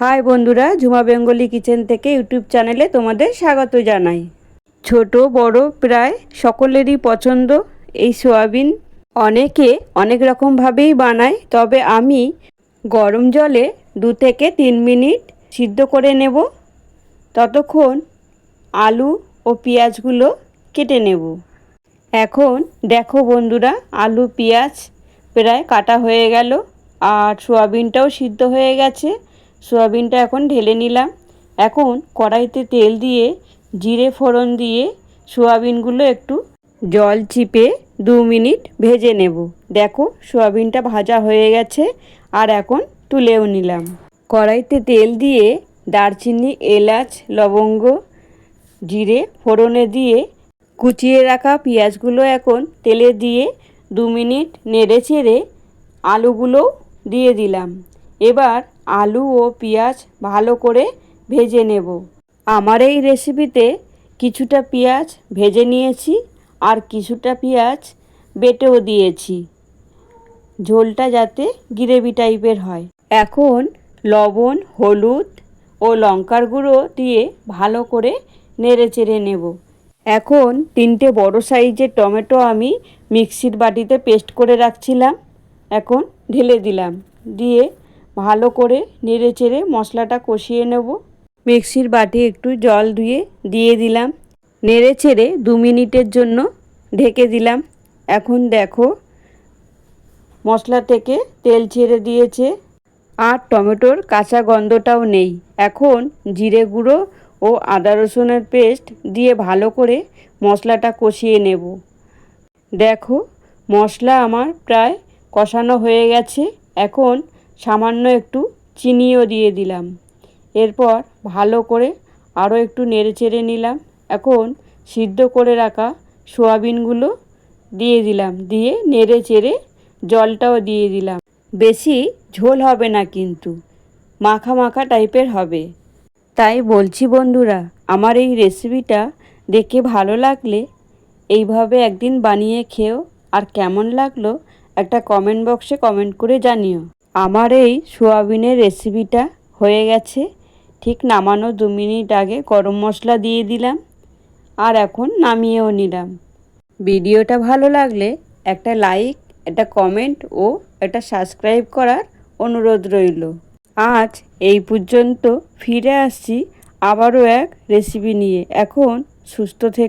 High বন্ধুরা, Jhuma Bengali kitchen থেকে YouTube চ্যানেলে তোমাদের স্বাগত জানাই। ছোট, বড়, প্রায় সকলেরই পছন্দ এই সোয়াবিন। অনেকে অনেক রকমভাবেই বানায়, তবে আমি গরম জলে দু থেকে তিন মিনিট সিদ্ধ করে নেব। ততক্ষণ আলু ও পেঁয়াজগুলো কেটে নেব। এখন দেখো বন্ধুরা, আলু, পেঁয়াজ প্রায় কাটা হয়ে গেল, আর সোয়াবিনটাও সিদ্ধ হয়ে গেছে। সোয়াবিনটা এখন ঢেলে নিলাম। এখন কড়াইতে তেল দিয়ে, জিরে ফোড়ন দিয়ে সোয়াবিনগুলো একটু জল চিপে দু মিনিট ভেজে নেব। দেখো সোয়াবিনটা ভাজা হয়ে গেছে, আর এখন তুলেও নিলাম। কড়াইতে তেল দিয়ে দারচিনি, এলাচ, লবঙ্গ, জিরে, ফোড়নে দিয়ে কুচিয়ে রাখা পেঁয়াজগুলো এখন তেলে দিয়ে দু মিনিট নেড়ে চেড়ে আলুগুলোও দিয়ে দিলাম। এবার আলু ও পেঁয়াজ ভালো করে ভেজে নেব। আমার এই রেসিপিতে কিছুটা পেঁয়াজ ভেজে নিয়েছি আর কিছুটা পেঁয়াজ বেটেও দিয়েছি। ঝোলটা যাতে গ্রেভি টাইপের হয়। এখন লবণ, হলুদ ও লঙ্কার গুঁড়ো দিয়ে ভালো করে নেড়ে চেড়ে নেব। এখন তিনটে বড় সাইজের টমেটো আমি মিক্সির বাটিতে পেস্ট করে রাখছিলাম। এখন ঢেলে দিলাম। দিয়ে ভালো করে নেড়ে চেড়ে মশলাটা কষিয়ে নেব। মিক্সির বাটি একটু জল ধুয়ে দিয়ে দিলাম। নেড়ে চেড়ে দু মিনিটের জন্য ঢেকে দিলাম। এখন দেখো মশলা থেকে তেল ছেড়ে দিয়েছে। আর টমেটোর কাঁচা গন্ধটাও নেই। এখন জিরে গুঁড়ো ও আদা রসুনের পেস্ট দিয়ে ভালো করে মশলাটা কষিয়ে নেব। দেখো মশলা আমার প্রায় কষানো হয়ে গেছে। এখন সামান্য একটু চিনিও দিয়ে দিলাম। এরপর ভালো করে আরও একটু নেড়ে চেড়ে নিলাম। এখন সিদ্ধ করে রাখা সোয়াবিনগুলো দিয়ে দিলাম। দিয়ে নেড়ে চেড়ে জলটাও দিয়ে দিলাম। বেশি ঝোল হবে না কিন্তু, মাখা মাখা টাইপের হবে। তাই বলছি বন্ধুরা, আমার এই রেসিপিটা দেখে ভালো লাগলে এইভাবে একদিন বানিয়ে খেও। আর কেমন লাগল, একটা কমেন্ট বক্সে কমেন্ট করে জানিও। আমার এই সোয়াবিনের রেসিপিটা হয়ে গেছে। ঠিক নামানো দু মিনিট আগে গরম মশলা দিয়ে দিলাম আর এখন নামিয়েও নিলাম। ভিডিওটা ভালো লাগলে একটা লাইক, একটা কমেন্ট ও একটা সাবস্ক্রাইব করার অনুরোধ রইল। আজ এই পর্যন্ত ফিরে আসছি আবারও এক রেসিপি নিয়ে। এখন সুস্থ থেকে